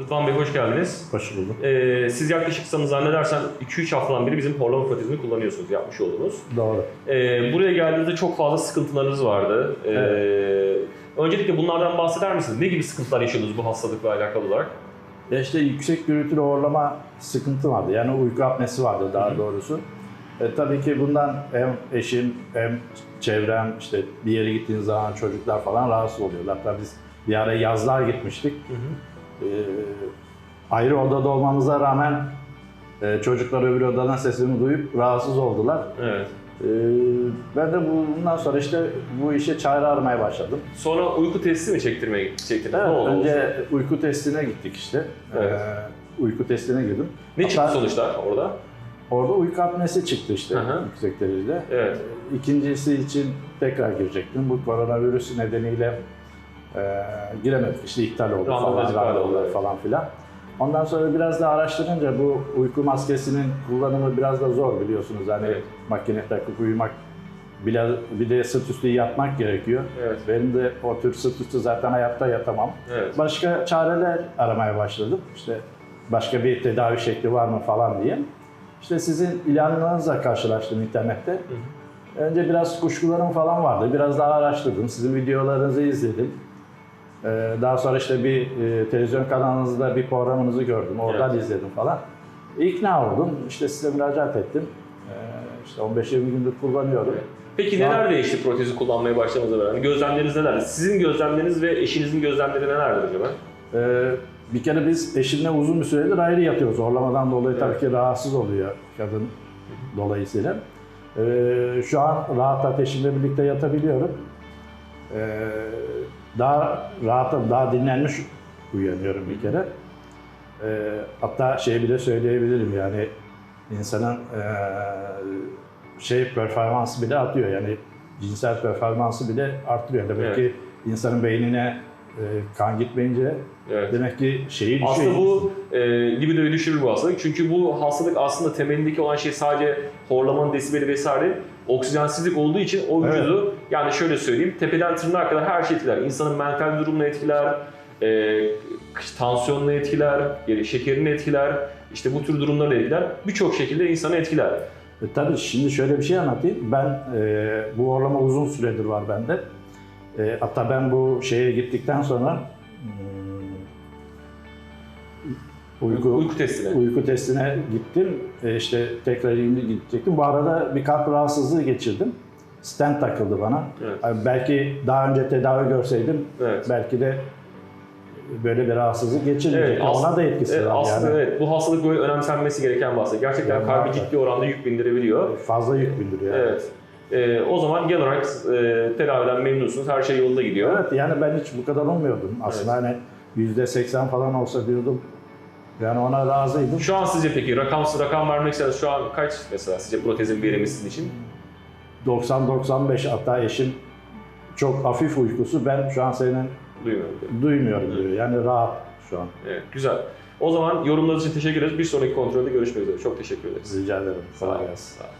Rıdvan Bey hoş geldiniz. Hoş bulduk. Ee, siz yaklaşık sanırım zannedersem 2-3 haftadan beri bizim horlama protezini kullanıyorsunuz, yapmış olduğunuz. Doğru. Ee, buraya geldiğinizde çok fazla sıkıntılarınız vardı. Ee, Öncelikle bunlardan bahseder misiniz? Ne gibi sıkıntılar yaşıyordunuz bu hastalıkla alakalı olarak? Ya işte yüksek gürültülü horlama sıkıntı vardı. Yani uyku apnesi vardı daha Hı hı. doğrusu. E, tabii ki bundan hem eşim hem çevrem işte bir yere gittiğiniz zaman çocuklar falan rahatsız oluyorlar. Hatta biz bir ara yazlar gitmiştik. E, ayrı odada olmamıza rağmen e, çocuklar öbür odadan sesimi duyup rahatsız oldular. Evet. E, ben de bundan sonra işte bu işe çare aramaya başladım. Sonra uyku testi mi çektirmeye çektirdiniz? Evet, ne oldu? önce uyku testine gittik işte. Evet. Ee, uyku testine girdim. ne Hatta çıktı sonuçlar orada? Orada uyku apnesi çıktı işte hı. yüksek derecede. Evet. İkincisi için tekrar girecektim. Bu koronavirüs nedeniyle e, giremedik. İşte iptal oldu Randevu falan, iptal oldu, evet. falan filan. Ondan sonra biraz da araştırınca bu uyku maskesinin kullanımı biraz da zor biliyorsunuz. Hani Evet. makine takıp uyumak, bir, bir de sırt üstü yatmak gerekiyor. Evet. Benim de o tür sırt üstü zaten hayatta yatamam. Evet. Başka çareler aramaya başladım. İşte başka bir tedavi şekli var mı falan diye. İşte sizin ilanlarınızla karşılaştım internette. Önce biraz kuşkularım falan vardı. Biraz daha araştırdım. Sizin videolarınızı izledim. Ee, Daha sonra işte bir e, televizyon kanalınızda bir programınızı gördüm. Oradan Evet. izledim falan. İkna oldum. İşte size müracaat ettim. Ee, İşte 15-20 gündür kullanıyorum. Peki neler değişti protezi kullanmaya başlamanıza beraber? Gözlemleriniz neler? Sizin gözlemleriniz ve eşinizin gözlemleri nelerdir acaba? Ee, bir kere biz eşimle uzun bir süredir ayrı yatıyoruz. Horlamadan dolayı tabii ki rahatsız oluyor kadın dolayısıyla. Ee, şu an rahat eşimle birlikte yatabiliyorum. Ee, daha rahatım, daha dinlenmiş uyanıyorum bir kere. Ee, hatta şey bile söyleyebilirim yani insanın ee, şey performansı bile artıyor yani cinsel performansı bile artırıyor. Demek Evet. ki insanın beynine e, kan gitmeyince Evet. demek ki şeyi düşüyor. Aslında bu e, libidoyu düşürür bu hastalık. Çünkü bu hastalık aslında temelindeki olan şey sadece horlamanın desibeli vesaire oksijensizlik olduğu için o Evet. vücudu yani şöyle söyleyeyim tepeden tırnağa kadar her şey etkiler. İnsanın mental durumunu etkiler, e, tansiyonunu etkiler, yani şekerini etkiler, işte bu tür durumları etkiler. Birçok şekilde insanı etkiler. E, tabii şimdi şöyle bir şey anlatayım. Ben e, bu horlama uzun süredir var bende. E, hatta ben bu şeye gittikten sonra hmm, uyku, Uyku testine. uyku testine gittim. E, işte tekrar indi gidecektim. Bu arada bir kalp rahatsızlığı geçirdim. Stent takıldı bana. Evet. Yani belki daha önce tedavi görseydim Evet. belki de böyle bir rahatsızlık geçirmeyecektim. aslında- Ona da etkisi Evet, var aslında yani. evet bu hastalık böyle önemsenmesi gereken bir hastalık. Gerçekten Yani kalbi ciddi oranda yük bindirebiliyor. Fazla yük bindiriyor. Evet. Ee, o zaman genel olarak e, tedaviden memnunsunuz, her şey yolunda gidiyor. Evet yani ben hiç bu kadar olmuyordum. Aslında hani yüzde seksen falan olsa diyordum. Yani ona razıydım. Şu an sizce peki rakamsız rakam vermek isterseniz şu an kaç mesela sizce protezin verimi sizin için? 90-95 hatta eşim çok hafif uykusu ben şu an senin Duymuyorum. duymuyorum diyor. Yani rahat şu an. Evet, güzel. O zaman yorumlarınız için teşekkür ederiz. Bir sonraki kontrolde görüşmek üzere. Çok teşekkür ederiz. Rica ederim. Sağ olun. Sağ olun.